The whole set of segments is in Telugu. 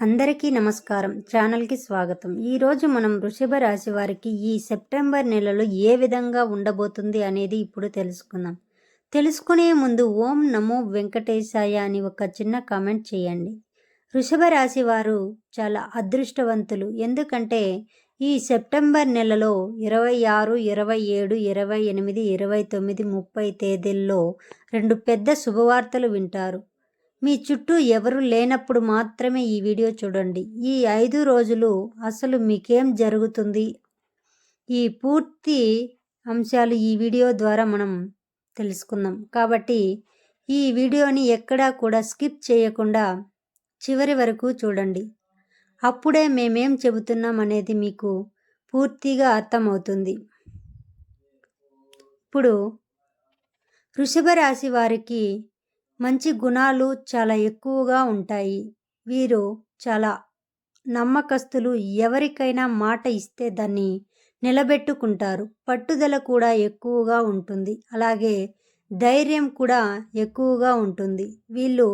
అందరికీ నమస్కారం. ఛానల్కి స్వాగతం. ఈరోజు మనం వృషభ రాశి వారికి ఈ సెప్టెంబర్ నెలలో ఏ విధంగా ఉండబోతుంది అనేది ఇప్పుడు తెలుసుకుందాం. తెలుసుకునే ముందు ఓం నమో వెంకటేశాయ అని ఒక చిన్న కామెంట్ చేయండి. వృషభ రాశి వారు చాలా అదృష్టవంతులు. ఎందుకంటే ఈ సెప్టెంబర్ నెలలో ఇరవై ఆరు ఇరవై ఏడు ఇరవై ఎనిమిది ఇరవై తొమ్మిది ముప్పై తేదీల్లో రెండు పెద్ద శుభవార్తలు వింటారు. మీ చుట్టూ ఎవరు లేనప్పుడు మాత్రమే ఈ వీడియో చూడండి. ఈ ఐదు రోజులు అసలు మీకేం జరుగుతుంది? ఈ పూర్తి అంశాలు ఈ వీడియో ద్వారా మనం తెలుసుకుందాం. కాబట్టి ఈ వీడియోని ఎక్కడా కూడా స్కిప్ చేయకుండా చివరి వరకు చూడండి. అప్పుడే మేమేం చెబుతున్నాం అనేది మీకు పూర్తిగా అర్థమవుతుంది. ఇప్పుడు వృషభ రాశి వారికి మంచి గుణాలు చాలా ఎక్కువగా ఉంటాయి. వీరు చాలా నమ్మకస్తులు. ఎవరికైనా మాట ఇస్తే దాన్ని నిలబెట్టుకుంటారు. పట్టుదల కూడా ఎక్కువగా ఉంటుంది. అలాగే ధైర్యం కూడా ఎక్కువగా ఉంటుంది. వీళ్ళు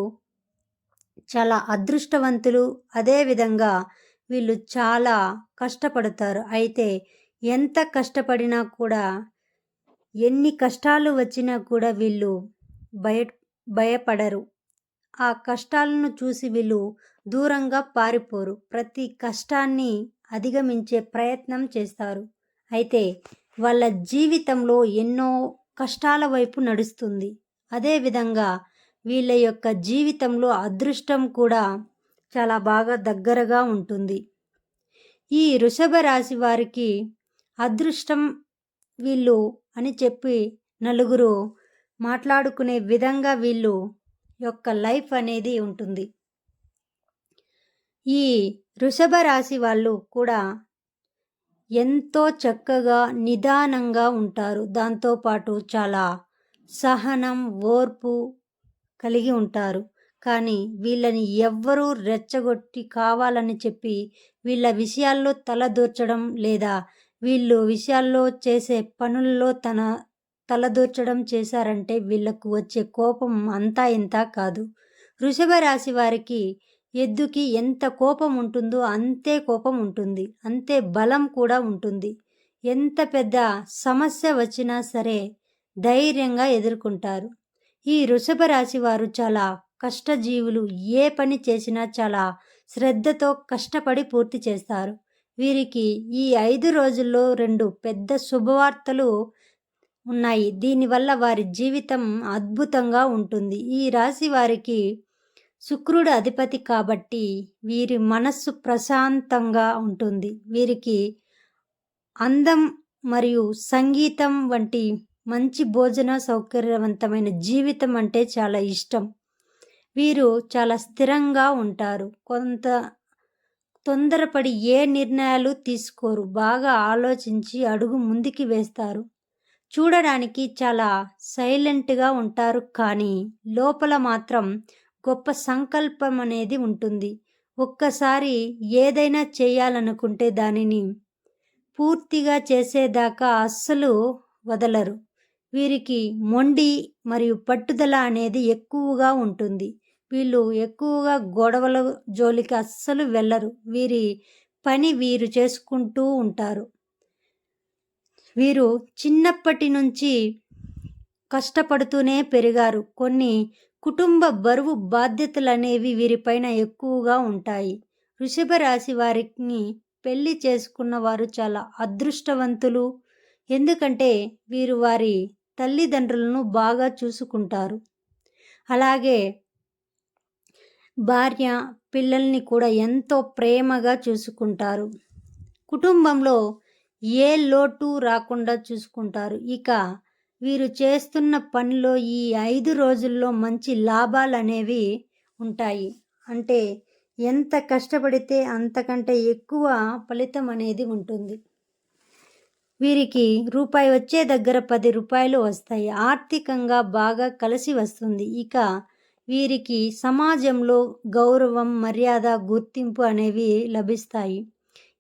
చాలా అదృష్టవంతులు. అదేవిధంగా వీళ్ళు చాలా కష్టపడతారు. అయితే ఎంత కష్టపడినా కూడా ఎన్ని కష్టాలు వచ్చినా కూడా వీళ్ళు బయట భయపడరు. ఆ కష్టాలను చూసి వీళ్ళు దూరంగా పారిపోరు. ప్రతి కష్టాన్ని అధిగమించే ప్రయత్నం చేస్తారు. అయితే వాళ్ళ జీవితంలో ఎన్నో కష్టాల వైపు నడుస్తుంది. అదేవిధంగా వీళ్ళ యొక్క జీవితంలో అదృష్టం కూడా చాలా బాగా దగ్గరగా ఉంటుంది. ఈ వృషభ రాశి వారికి అదృష్టం వీళ్ళు అని చెప్పి నలుగురు మాట్లాడుకునే విధంగా వీళ్ళు యొక్క లైఫ్ అనేది ఉంటుంది. ఈ వృషభ రాశి వాళ్ళు కూడా ఎంతో చక్కగా నిదానంగా ఉంటారు. దాంతోపాటు చాలా సహనం ఓర్పు కలిగి ఉంటారు. కానీ వీళ్ళని ఎవ్వరూ రెచ్చగొట్టి కావాలని చెప్పి వీళ్ళ విషయాల్లో తలదూర్చడం లేదా వీళ్ళు విషయాల్లో చేసే పనుల్లో తన తలదూర్చడం చేశారంటే వీళ్ళకు వచ్చే కోపం అంతా ఇంత కాదు. వృషభ రాశి వారికి ఎద్దుకి ఎంత కోపం ఉంటుందో అంతే కోపం ఉంటుంది. అంతే బలం కూడా ఉంటుంది. ఎంత పెద్ద సమస్య వచ్చినా సరే ధైర్యంగా ఎదుర్కొంటారు. ఈ వృషభ రాశి వారు చాలా కష్టజీవులు. ఏ పని చేసినా చాలా శ్రద్ధతో కష్టపడి పూర్తి చేస్తారు. వీరికి ఈ ఐదు రోజుల్లో రెండు పెద్ద శుభవార్తలు ఉన్నాయి. దీనివల్ల వారి జీవితం అద్భుతంగా ఉంటుంది. ఈ రాశి వారికి శుక్రుడు అధిపతి కాబట్టి వీరి మనస్సు ప్రశాంతంగా ఉంటుంది. వీరికి అందం మరియు సంగీతం వంటి మంచి భోజన సౌకర్యవంతమైన జీవితం అంటే చాలా ఇష్టం. వీరు చాలా స్థిరంగా ఉంటారు. కొంత తొందరపడి ఏ నిర్ణయాలు తీసుకోరు. బాగా ఆలోచించి అడుగు ముందుకి వేస్తారు. చూడడానికి చాలా సైలెంట్గా ఉంటారు కానీ లోపల మాత్రం గొప్ప సంకల్పం అనేది ఉంటుంది. ఒక్కసారి ఏదైనా చేయాలనుకుంటే దానిని పూర్తిగా చేసేదాకా అస్సలు వదలరు. వీరికి మొండి మరియు పట్టుదల అనేది ఎక్కువగా ఉంటుంది. వీళ్ళు ఎక్కువగా గొడవల జోలికి అస్సలు వెళ్ళరు. వీరి పని వీరు చేసుకుంటూ ఉంటారు. వీరు చిన్నప్పటి నుంచి కష్టపడుతూనే పెరిగారు. కొన్ని కుటుంబ బరువు బాధ్యతలు అనేవి వీరిపైన ఎక్కువగా ఉంటాయి. వృషభ రాశి వారిని పెళ్ళి చేసుకున్న వారు చాలా అదృష్టవంతులు. ఎందుకంటే వీరు వారి తల్లిదండ్రులను బాగా చూసుకుంటారు. అలాగే భార్య పిల్లల్ని కూడా ఎంతో ప్రేమగా చూసుకుంటారు. కుటుంబంలో ఏ లోటు రాకుండా చూసుకుంటారు. ఇక వీరు చేస్తున్న పనిలో ఈ ఐదు రోజుల్లో మంచి లాభాలు అనేవి ఉంటాయి. అంటే ఎంత కష్టపడితే అంతకంటే ఎక్కువ ఫలితం అనేది ఉంటుంది. వీరికి రూపాయి వచ్చే దగ్గర పది రూపాయలు వస్తాయి. ఆర్థికంగా బాగా కలిసి వస్తుంది. ఇక వీరికి సమాజంలో గౌరవం మర్యాద గుర్తింపు అనేవి లభిస్తాయి.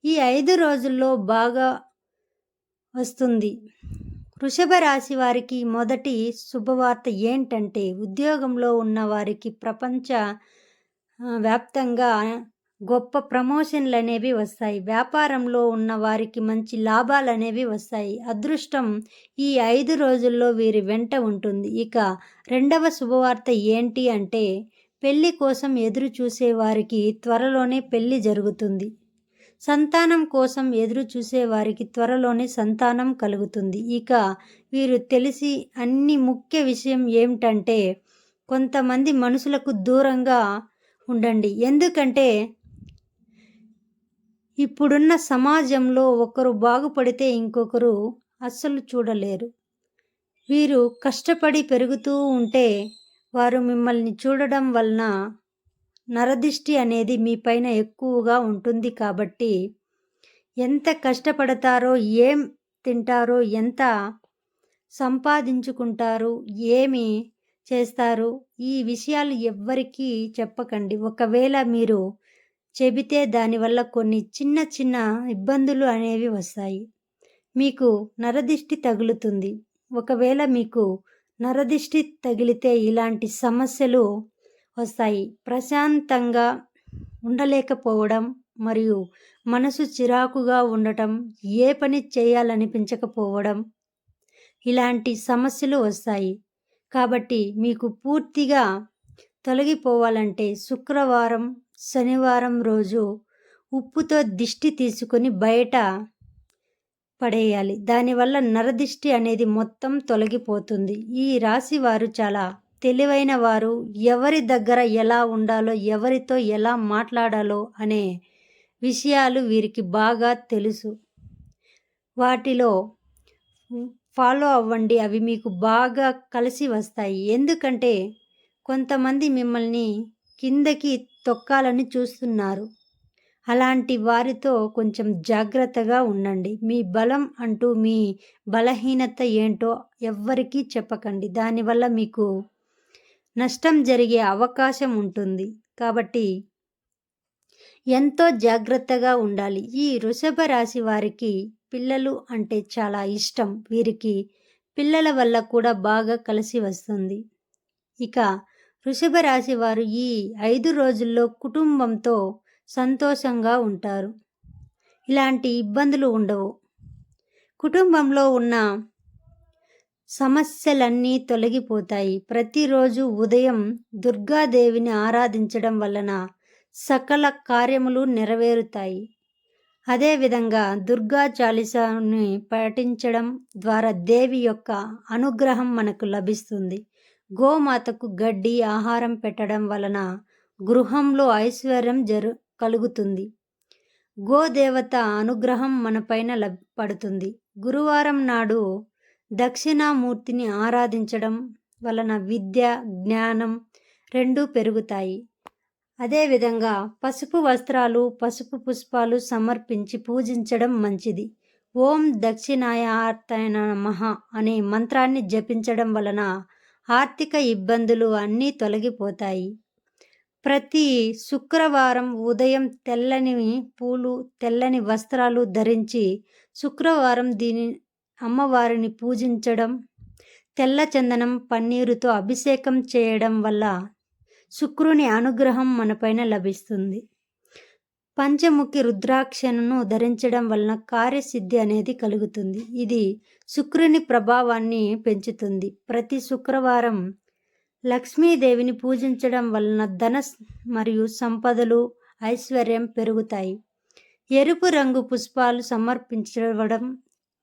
ఈ ఐదు రోజుల్లో బాగా వస్తుంది. వృషభ రాశి వారికి మొదటి శుభవార్త ఏంటంటే ఉద్యోగంలో ఉన్న వారికి ప్రపంచ వ్యాప్తంగా గొప్ప ప్రమోషన్లు అనేవి వస్తాయి. వ్యాపారంలో ఉన్న వారికి మంచి లాభాలు అనేవి వస్తాయి. అదృష్టం ఈ ఐదు రోజుల్లో వీరి వెంట ఉంటుంది. ఇక రెండవ శుభవార్త ఏంటి అంటే పెళ్ళి కోసం ఎదురు చూసే వారికి త్వరలోనే పెళ్ళి జరుగుతుంది. సంతానం కోసం ఎదురు చూసే వారికి త్వరలోనే సంతానం కలుగుతుంది. ఇక వీరు తెలిసి అన్ని ముఖ్య విషయం ఏమిటంటే కొంతమంది మనుషులకు దూరంగా ఉండండి. ఎందుకంటే ఇప్పుడున్న సమాజంలో ఒకరు బాగుపడితే ఇంకొకరు అస్సలు చూడలేరు. వీరు కష్టపడి పెరుగుతూ ఉంటే వారు మిమ్మల్ని చూడడం వలన నరదిష్టి అనేది మీ పైన ఎక్కువగా ఉంటుంది కాబట్టి ఎంత కష్టపడతారో ఏం తింటారో ఎంత సంపాదించుకుంటారు ఏమి చేస్తారు ఈ విషయాలు ఎవ్వరికీ చెప్పకండి. ఒకవేళ మీరు చెబితే దానివల్ల కొన్ని చిన్న చిన్న ఇబ్బందులు అనేవి వస్తాయి. మీకు నరదిష్టి తగులుతుంది. ఒకవేళ మీకు నరదిష్టి తగిలితే ఇలాంటి సమస్యలు వస్తాయి. ప్రశాంతంగా ఉండలేకపోవడం మరియు మనసు చిరాకుగా ఉండటం ఏ పని చేయాలనిపించకపోవడం ఇలాంటి సమస్యలు వస్తాయి. కాబట్టి మీకు పూర్తిగా తొలగిపోవాలంటే శుక్రవారం శనివారం రోజు ఉప్పుతో దిష్టి తీసుకొని బయట పడేయాలి. దానివల్ల నరదిష్టి అనేది మొత్తం తొలగిపోతుంది. ఈ రాశి వారు చాలా తెలివైన వారు ఎవరి దగ్గర ఎలా ఉండాలో ఎవరితో ఎలా మాట్లాడాలో అనే విషయాలు వీరికి బాగా తెలుసు. వాటిలో ఫాలో అవ్వండి అవి మీకు బాగా కలిసి వస్తాయి. ఎందుకంటే కొంతమంది మిమ్మల్ని కిందకి తొక్కాలని చూస్తున్నారు. అలాంటి వారితో కొంచెం జాగ్రత్తగా ఉండండి. మీ బలం అంటూ మీ బలహీనత ఏంటో ఎవ్వరికీ చెప్పకండి. దానివల్ల మీకు నష్టం జరిగే అవకాశం ఉంటుంది. కాబట్టి ఎంతో జాగ్రత్తగా ఉండాలి. ఈ వృషభ రాశి వారికి పిల్లలు అంటే చాలా ఇష్టం. వీరికి పిల్లల వల్ల కూడా బాగా కలిసి వస్తుంది. ఇక వృషభ రాశి వారు ఈ ఐదు రోజుల్లో కుటుంబంతో సంతోషంగా ఉంటారు. ఇలాంటి ఇబ్బందులు ఉండవు. కుటుంబంలో ఉన్న సమస్యలన్నీ తొలగిపోతాయి. ప్రతిరోజు ఉదయం దుర్గాదేవిని ఆరాధించడం వలన సకల కార్యములు నెరవేరుతాయి. అదేవిధంగా దుర్గా చాలీసాని పఠించడం ద్వారా దేవి యొక్క అనుగ్రహం మనకు లభిస్తుంది. గోమాతకు గడ్డి ఆహారం పెట్టడం వలన గృహంలో ఐశ్వర్యం జరు కలుగుతుంది. గోదేవత అనుగ్రహం మనపైన లబ్ పడుతుంది. గురువారం నాడు దక్షిణామూర్తిని ఆరాధించడం వలన విద్య జ్ఞానం రెండూ పెరుగుతాయి. అదేవిధంగా పసుపు వస్త్రాలు పసుపు పుష్పాలు సమర్పించి పూజించడం మంచిది. ఓం దక్షిణాయార్తన నమః అనే మంత్రాన్ని జపించడం వలన ఆర్థిక ఇబ్బందులు అన్నీ తొలగిపోతాయి. ప్రతి శుక్రవారం ఉదయం తెల్లని పూలు తెల్లని వస్త్రాలు ధరించి శుక్రవారం దీని అమ్మవారిని పూజించడం తెల్ల చందనం పన్నీరుతో అభిషేకం చేయడం వల్ల శుక్రుని అనుగ్రహం మనపైన లభిస్తుంది. పంచముఖి రుద్రాక్షను ధరించడం వలన కార్యసిద్ధి అనేది కలుగుతుంది. ఇది శుక్రుని ప్రభావాన్ని పెంచుతుంది. ప్రతి శుక్రవారం లక్ష్మీదేవిని పూజించడం వలన ధన మరియు సంపదలు ఐశ్వర్యం పెరుగుతాయి. ఎరుపు రంగు పుష్పాలు సమర్పించడం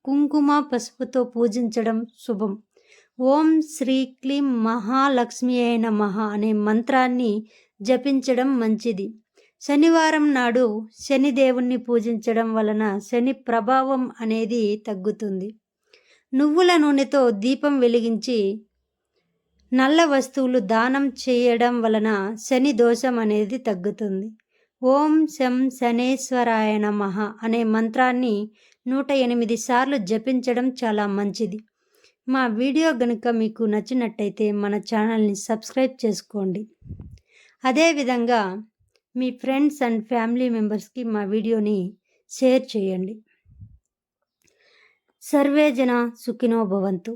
కుంకుమ పసుపుతో పూజించడం శుభం. ఓం శ్రీ క్లీం మహాలక్ష్మి అయిన మహా అనే మంత్రాన్ని జపించడం మంచిది. శనివారం నాడు శనిదేవుణ్ణి పూజించడం వలన శని ప్రభావం అనేది తగ్గుతుంది. నువ్వుల నూనెతో దీపం వెలిగించి నల్ల వస్తువులు దానం చేయడం వలన శని దోషం అనేది తగ్గుతుంది. ఓం శం శనేశ్వరాయ నమ అనే మంత్రాన్ని నూట ఎనిమిది సార్లు జపించడం చాలా మంచిది. మా వీడియో గనుక మీకు నచ్చినట్టయితే మన ఛానల్ని సబ్స్క్రైబ్ చేసుకోండి. అదేవిధంగా మీ ఫ్రెండ్స్ అండ్ ఫ్యామిలీ మెంబర్స్కి మా వీడియోని షేర్ చేయండి. సర్వేజన సుఖినో భవంతు.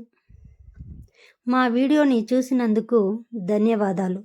మా వీడియోని చూసినందుకు ధన్యవాదాలు.